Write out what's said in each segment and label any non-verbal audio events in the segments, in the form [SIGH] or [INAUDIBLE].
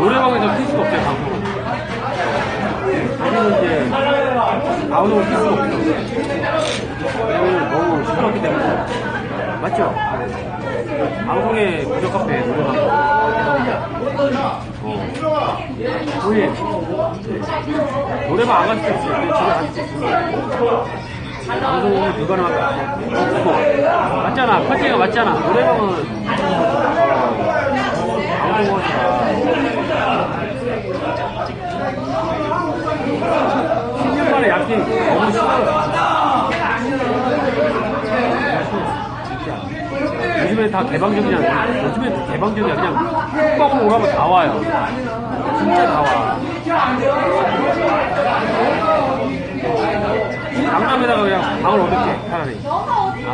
노래방에서 필 수가 없어요, 방송은. 여기는 이제, 아우동을 필 수가 없어. 너무 시끄럽기 때문에. 맞죠? 방송에 부적 카페 노래방. 어. 형님, 노래방 안갈 수도 있어요. 근데 집에 갈 수도 있어요. 방송은 불가능할 것 같아. 맞잖아. 컨셉가 맞잖아. 노래방은 방송하니까 10년 만에 약기 너무 싫어요. 진짜. 요즘에 다 개방적이잖아. 요즘에 다 개방적이야. 그냥 쿡방으로 오라면 다 와요. 진짜 다 와. 강남에다가 그냥 방을 얻을게 차라리 아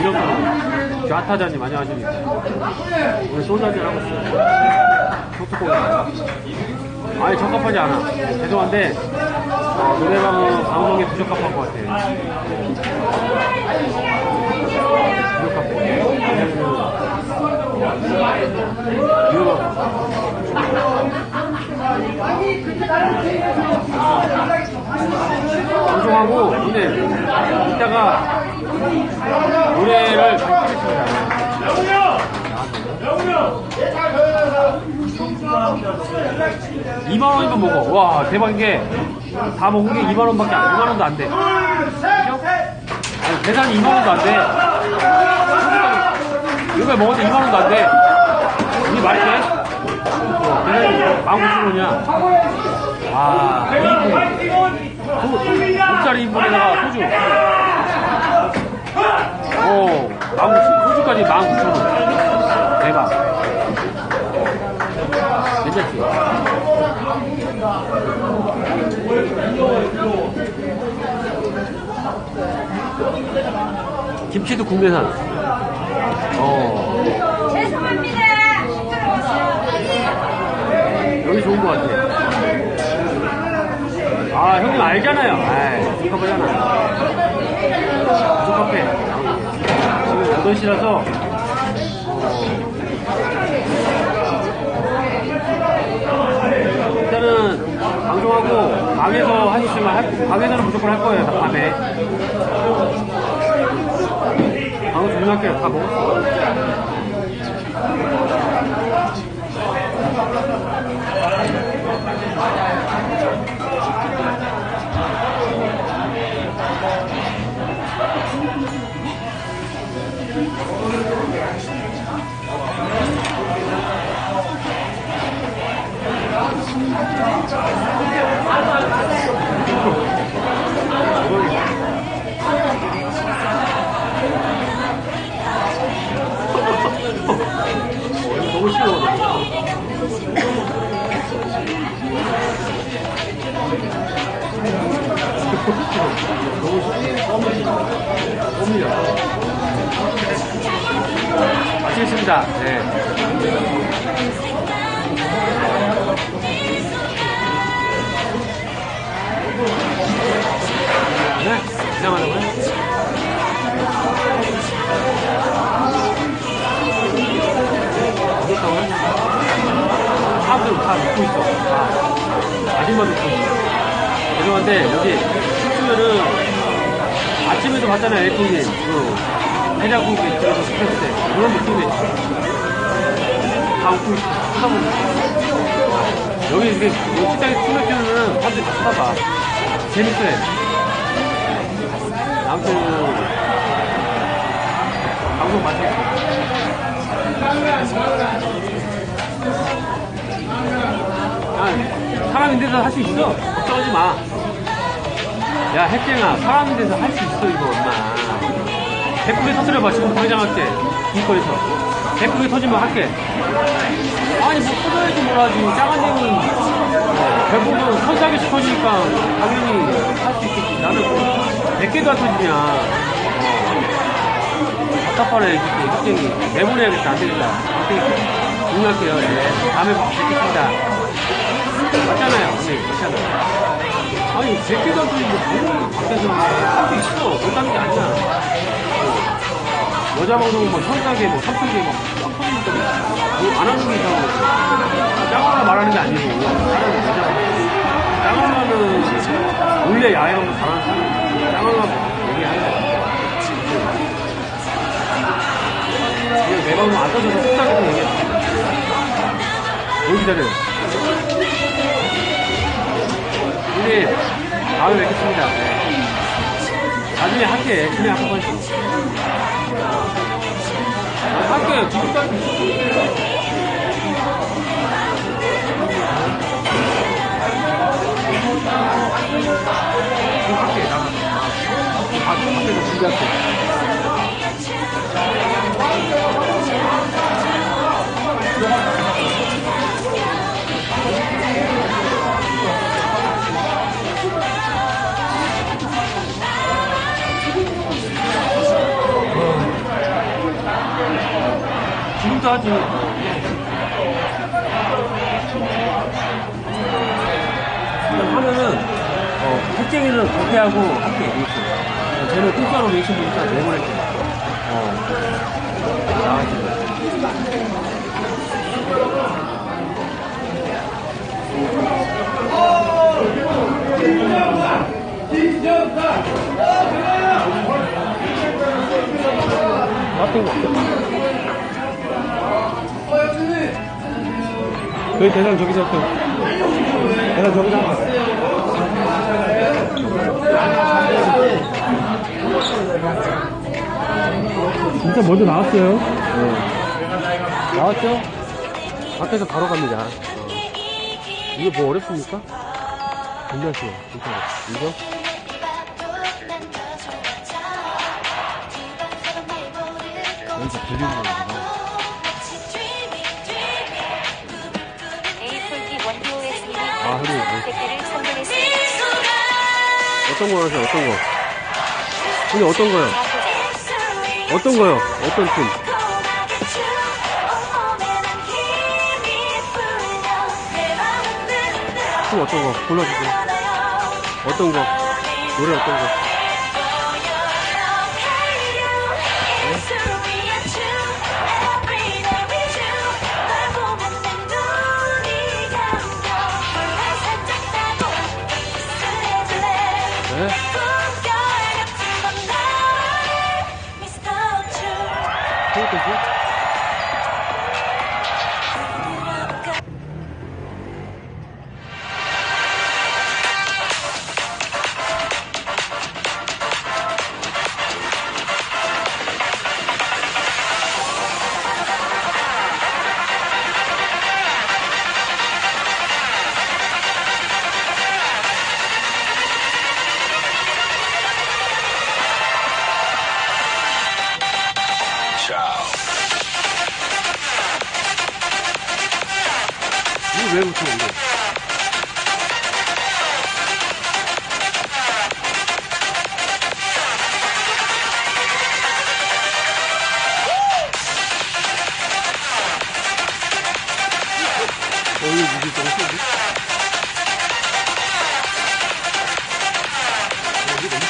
이런 거 좌타자님 안녕하십니까 오늘 소주 한잔 하고 있어요 아니 적합하지 않아 죄송한데 어, 노래방은 방송에 부적합한 것 같아요 부적합해 이거 방송하고 근데 이따가 노래를 하겠습니다. 2만 원이면 먹어. 와 대박인 게 다 먹은 게 2만 원밖에 안, 2만 원도 안 돼. 그죠? 아니 계산이 2만 원도 안 돼. 이거 먹었는데 2만 원도 안 돼. 이게 말이 돼? 어, 계산이 19,000원이야. 아, 2인분. 국짜리 2인분에다가 소주. 오, 만 소주까지 19,000원. 대박. 괜찮지? 김치도 국내산. 어, 죄송합니다. 여기 좋은 것 같아. 아, 형님 알잖아요. 아이, 부족하잖아. 부족하페. 지금 8시라서, 일단은, 방송하고, 방에서 하시지만, 할- 방에서는 무조건 할 거예요, 다 밤에. 방송 중학교 다 먹었어. 너무 싫어. 너무 싫어. 껌이야. 마치겠습니다. 네. 네? 지나가자고요? 사람들 다 믿고 있어. 다. 아줌마 믿고 있어. 죄송한데, 여기 숙소면은 아침에도 봤잖아요, 에이프님. 그, 해장국에 들어서 스트레스 때. 그런 느낌이 다 웃고 있어. 쳐다보고 있어. 여기 이게, 여기 식당에 술 맥주는 사람들이 다 쳐다봐. 재밌어요. 아무튼, 방송 마치겠습니다. 아, 사람 인데서 할수 있어. 걱정하지 마. 야, 핵쟁아, 사람 인데서 할수 있어, 이거, 엄마. 백국에 터뜨려봐, 지금 당장 할게. 길거리에서. 백국에 터지면 할게. 아니, 뭐, 터져야지 뭘 하지. 작은 데는, 대부분 선사하게 터지니까, 당연히 할 수 있겠지. 나는, 백 개도 안 터지냐. 어. 답답하네, 핵쟁이. 내보내야겠다, 안 되겠다. 핵쟁이. 응할게요, 예. 다음에 뵙겠습니다. 맞잖아요. 네, 맞잖아요. 아니, 제끼다도 이거 방송을 바뀌어서 하기 싫어. 못하는 게 아니야. 뭐, 여자 방송은 뭐 현장에 뭐 삼성에 막 빡빡이니까 뭐안 하는 게 이상한 거지. 짱으로 말하는 게 아니고. 짱으로는 원래 야영 방송 잘하는 사람이 짱으로 얘기하는 거야. 그냥 내 방송 안 떠져서 숫자가 얘기해. 여기 기다려요. 우리 다음에 뵙겠습니다. 네. 나중에 할게. 그냥 한번 할게. 할게. 지금도 할게. 지금 할게. 나가. 아, 밖에서 준비할게. 지금도. 일단 하면은, 어, 택쟁이는 그렇게 하고 할게, 리액션. 어, 쟤는 공짜로 리액션 보니까 내보낼게. 어. 나가지. 같은 거 저희 대상 저기서 또. 대상 저기서 한 번. 진짜 먼저 나왔어요. 네. 나왔죠? 밖에서 바로 갑니다. 이게 뭐 어렵습니까? 괜찮죠? 괜찮아. 이거? 여기서 들리는 거구나. 아, 선물했습니다. 어떤 거 하세요? 어떤 거? 근데 어떤 거요? 어떤 거요? 어떤 팀? 팀 어떤 거? 골라주세요. 어떤 거? 노래 어떤 거? 그것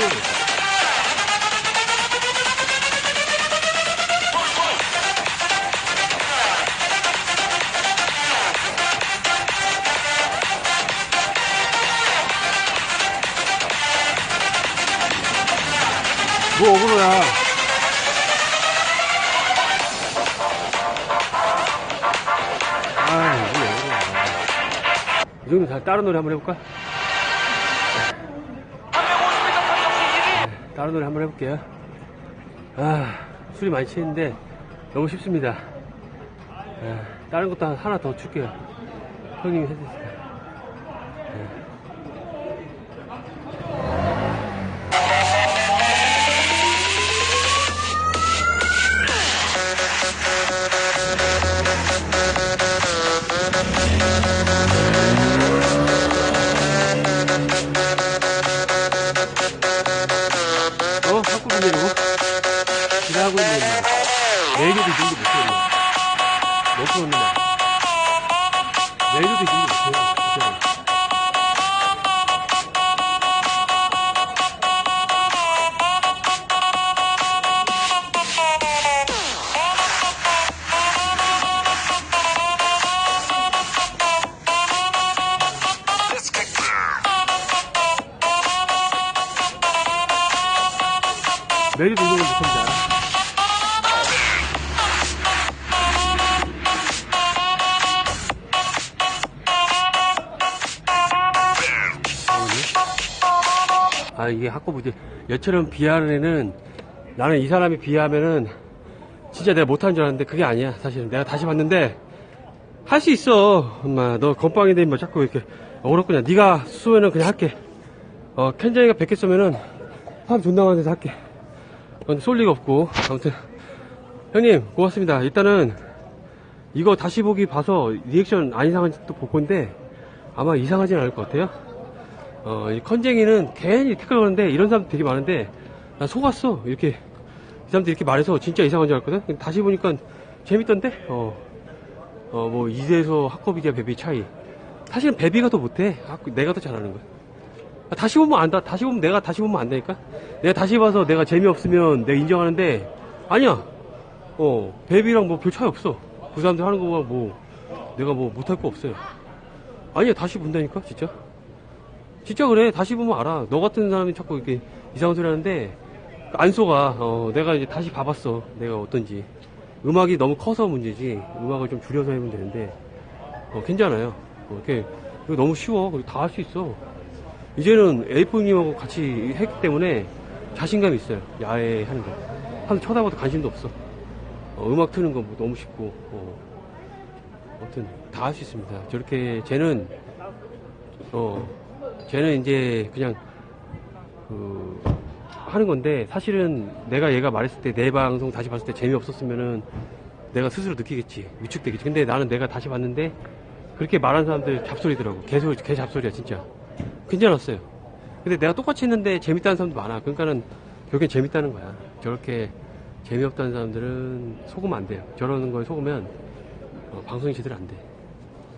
좋아. 뭐. 아, 왜 억울해. 이 정도 다 다른 노래 한번 해볼까? 다른 노래 한번 해볼게요. 아, 술이 많이 취했는데 너무 쉽습니다. 아, 다른 것도 한- 하나 더 줄게요. 형님이 해주세요. 내일도 준비 못해요. 못 풀었나? 내일도 준비 못해요. 내일도 이정도 못합니다. 아 이게 학고부지 여처럼 비하는 애는 나는 이 사람이 비하면은 진짜 내가 못하는 줄 알았는데 그게 아니야 사실은. 내가 다시 봤는데 할 수 있어. 엄마 너 건빵인데 뭐 자꾸 이렇게 어렵구나. 네가 쏘면은 그냥 할게. 어 켄정이가 100개 쏘면은 사람 존나 많은 데서 할게. 근데 쏠 리가 없고. 아무튼. 형님 고맙습니다. 일단은 이거 다시 보기 봐서 리액션 안 이상한지 또 볼 건데 아마 이상하진 않을 것 같아요 어, 이 컨쟁이는 괜히 태클 거는데 이런 사람 되게 많은데 나 속았어 이렇게. 이 사람들 이렇게 말해서 진짜 이상한 줄 알았거든? 다시 보니까 재밌던데? 어, 어, 뭐 이대에서 학급이자 베비 차이. 사실은 베비가 더 못해. 내가 더 잘하는 거야. 아, 다시 보면 안다. 다시 보면 내가 다시 보면 안다니까. 내가 다시 봐서 내가 재미없으면 내가 인정하는데 아니야. 어 베비랑 뭐 별 차이 없어. 그 사람들 하는 거가 뭐 내가 뭐 못할 거 없어요. 아니야 다시 본다니까 진짜 진짜 그래. 다시 보면 알아. 너 같은 사람이 자꾸 이렇게 이상한 소리 하는데 안 속아. 어, 내가 이제 다시 봐봤어. 내가 어떤지. 음악이 너무 커서 문제지. 음악을 좀 줄여서 해보면 되는데 어, 괜찮아요. 어, 이렇게 너무 쉬워. 다 할 수 있어. 이제는 에이프님하고 같이 했기 때문에 자신감이 있어요. 야외 하는 거. 한 쳐다봐도 관심도 없어. 어, 음악 트는 거 뭐 너무 쉽고. 어, 아무튼 다 할 수 있습니다. 저렇게 쟤는 어 쟤는 이제 그냥 그 하는 건데 사실은 내가 얘가 말했을 때 내 방송 다시 봤을 때 재미없었으면은 내가 스스로 느끼겠지. 위축되겠지. 근데 나는 내가 다시 봤는데 그렇게 말하는 사람들 잡소리더라고. 개소리 개 잡소리야 진짜. 괜찮았어요. 근데 내가 똑같이 했는데 재밌다는 사람도 많아. 그러니까는 결국엔 재밌다는 거야. 저렇게 재미없다는 사람들은 속으면 안 돼요. 저러는 거에 속으면 어, 방송이 제대로 안돼.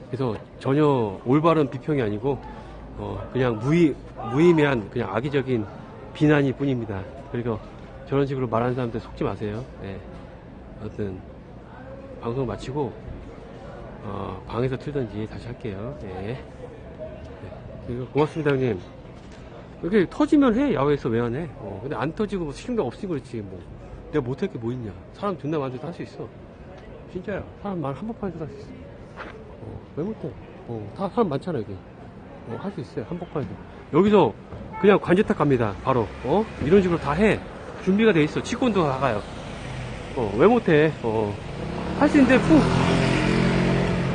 그래서 전혀 올바른 비평이 아니고 어, 그냥 무의, 무의미한 그냥 악의적인 비난일 뿐입니다. 그리고 저런 식으로 말하는 사람들 속지 마세요. 예. 아무튼 방송 마치고 어, 방에서 틀든지 다시 할게요. 예. 네. 그리고 고맙습니다 형님. 이렇게 터지면 해 야외에서 왜 안 해? 어, 근데 안 터지고 뭐 신경 없으니 그렇지 뭐 내가 못할 게 뭐 있냐? 사람 존나 많은데도 할 수 있어. 진짜야. 사람 말 한복판에서 할 수 있어. 어, 왜 못해? 어, 다 사람 많잖아, 여기. 어, 할수 있어요. 한복판에서. 여기서 그냥 관제탑 갑니다. 바로. 어? 이런 식으로 다 해. 준비가 돼 있어. 치권도 다 가요. 어, 왜 못해? 어. 할 수 있는데, 푹.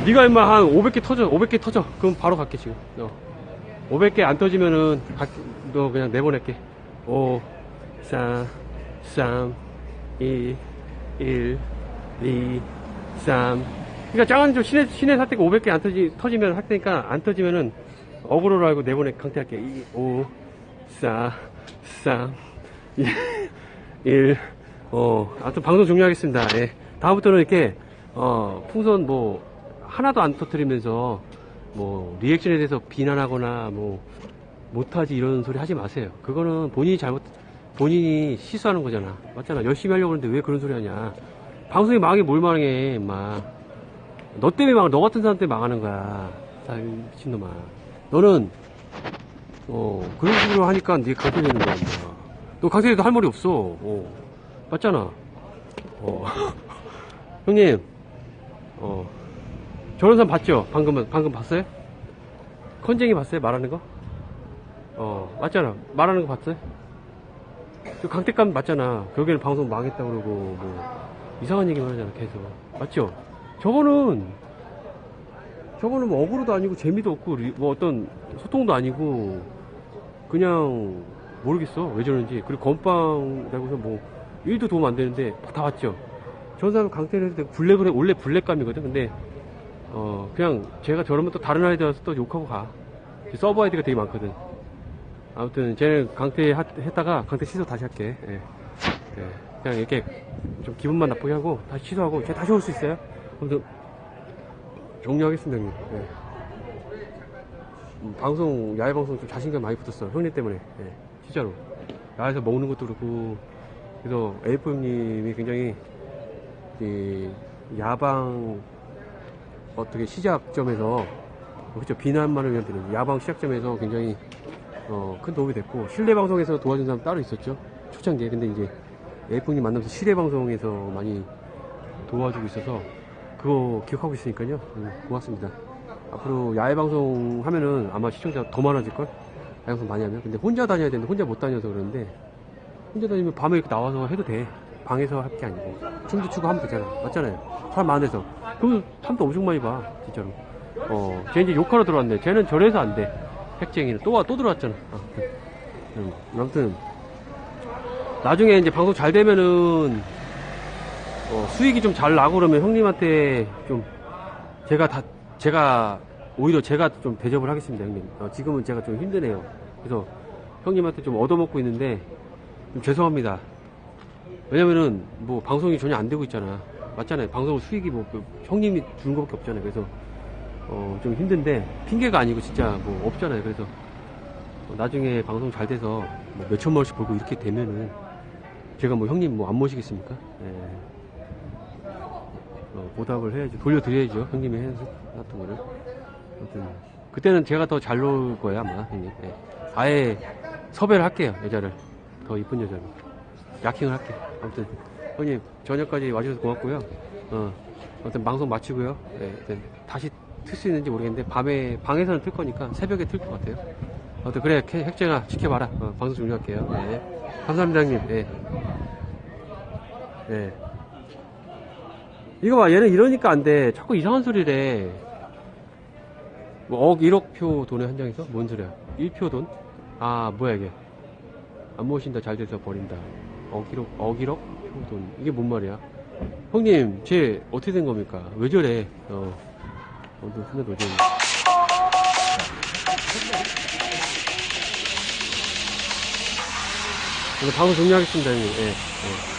네가 임마 한 500개 터져. 500개 터져. 그럼 바로 갈게, 지금. 어. 500개 안 터지면은, 갈- 너 그냥 내보낼게. 5, 4, 3, 2, 1, 2, 3. 그러니까 짱한 좀 신의, 신의 사태가 500개 안 터지, 터지면 할 테니까 안 터지면은 어그로로 알고 내보내 강퇴할게. 2, 5, 4, 3, 2, 1. 어, 아무튼 방송 종료하겠습니다. 예. 다음부터는 이렇게, 어, 풍선 뭐, 하나도 안 터뜨리면서, 뭐, 리액션에 대해서 비난하거나, 뭐, 못하지 이런 소리 하지 마세요. 그거는 본인이 잘못, 본인이 실수하는 거잖아. 맞잖아. 열심히 하려고 하는데 왜 그런 소리 하냐. 방송이 망하게 뭘 망해, 임마. 너 때문에 망, 너 같은 사람 때문에 망하는 거야. 자, 이 미친놈아. 너는, 어, 그런 식으로 하니까 네 강퇴되는 거야, 임마. 너 강퇴돼도 할 말이 없어. 어. 맞잖아. 어. [LAUGHS] 형님, 어. 저런 사람 봤죠? 방금은, 방금 봤어요? 컨쟁이 봤어요? 말하는 거? 어, 맞잖아. 말하는 거 봤어요? 저 강택감 맞잖아. 결국에는 방송 망했다 그러고, 뭐, 이상한 얘기만 하잖아, 계속. 맞죠? 저거는, 저거는 뭐 어그로도 아니고 재미도 없고, 리- 뭐 어떤 소통도 아니고, 그냥, 모르겠어. 왜 저런지. 그리고 건빵이라고 해서 뭐, 일도 도움 안 되는데, 다 봤죠? 전 사람 때 블랙을 해, 원래 블랙감이거든? 근데, 어, 그냥 제가 저러면 또 다른 와서 또 욕하고 가. 서버 아이디가 되게 많거든. 아무튼 쟤는 하- 했다가 강퇴 취소 다시 할게. 예. 예. 그냥 이렇게 좀 기분만 나쁘게 하고 다시 취소하고 쟤 다시 올 수 있어요. 아무튼 종료하겠습니다, 형님. 예. 음, 방송 야외 방송 좀 자신감 많이 붙었어. 형님 때문에. 예. 진짜로. 야외에서 먹는 것도 그렇고 그래서 에이프님이 굉장히 이 야방 어떻게 시작점에서 그렇죠 비난만을 위한 비난 야방 시작점에서 굉장히 어, 큰 도움이 됐고 실내 방송에서 도와준 사람 따로 있었죠 초창기에 근데 이제 에이풍님 만나면서 시대 방송에서 많이 도와주고 있어서 그거 기억하고 있으니까요. 음, 고맙습니다. 앞으로 야외 방송 하면은 아마 시청자 더 많아질걸? 야외 방송 많이 하면. 근데 혼자 다녀야 되는데 혼자 못 다녀서 그러는데 혼자 다니면 밤에 이렇게 나와서 해도 돼. 방에서 할 게 아니고. 춤도 추고 하면 되잖아. 맞잖아요. 사람 많은 데서. 그럼 사람도 엄청 많이 봐. 진짜로. 어, 쟤 이제 욕하러 들어왔네. 쟤는 저래서 안 돼. 핵쟁이는. 또 와, 또 들어왔잖아. 아, 음, 아무튼. 나중에 이제 방송 잘 되면은, 어, 수익이 좀 잘 나고 그러면 형님한테 좀, 제가 다, 제가, 오히려 제가 좀 대접을 하겠습니다, 형님. 어, 지금은 제가 좀 힘드네요. 그래서 형님한테 좀 얻어먹고 있는데, 좀 죄송합니다. 왜냐면은, 뭐, 방송이 전혀 안 되고 있잖아. 맞잖아요. 방송 수익이 뭐, 그 형님이 주는 것밖에 없잖아요. 그래서, 어, 좀 힘든데, 핑계가 아니고 진짜 뭐, 없잖아요. 그래서, 어, 나중에 방송 잘 돼서, 뭐 몇천만 원씩 벌고 이렇게 되면은, 제가 뭐 형님 뭐 안 모시겠습니까? 예. 어, 보답을 해야죠. 돌려드려야죠. 형님이 해놨던 거를. 아무튼, 그때는 제가 더잘놀 거예요, 아마, 형님. 예. 아예 섭외를 할게요, 여자를. 더 이쁜 여자를. 야킹을 할게요. 아무튼, 형님, 저녁까지 와주셔서 고맙고요. 어, 아무튼 방송 마치고요. 예, 아무튼 다시 틀 수 있는지 모르겠는데, 밤에, 방에서는 틀 거니까 새벽에 틀 것 같아요. 아무튼, 그래, 캐- 핵쟁아, 지켜봐라. 어, 방송 종료할게요. 예. 감사합니다, 형님. 예. 예. 이거 봐, 얘는 이러니까 안 돼. 자꾸 이상한 소리를 해. 뭐, 억 1억표 돈에 한 장에서? 뭔 소리야? 1표 돈? 아, 뭐야, 이게. 안 모신다, 잘 돼서 버린다. 억 1억, 억 1억? 표 돈. 이게 뭔 말이야? 형님, 쟤 어떻게 된 겁니까? 왜 저래? 어. 어디 손에 놓지? 오늘 방송 종료하겠습니다, 형님. 예, 예.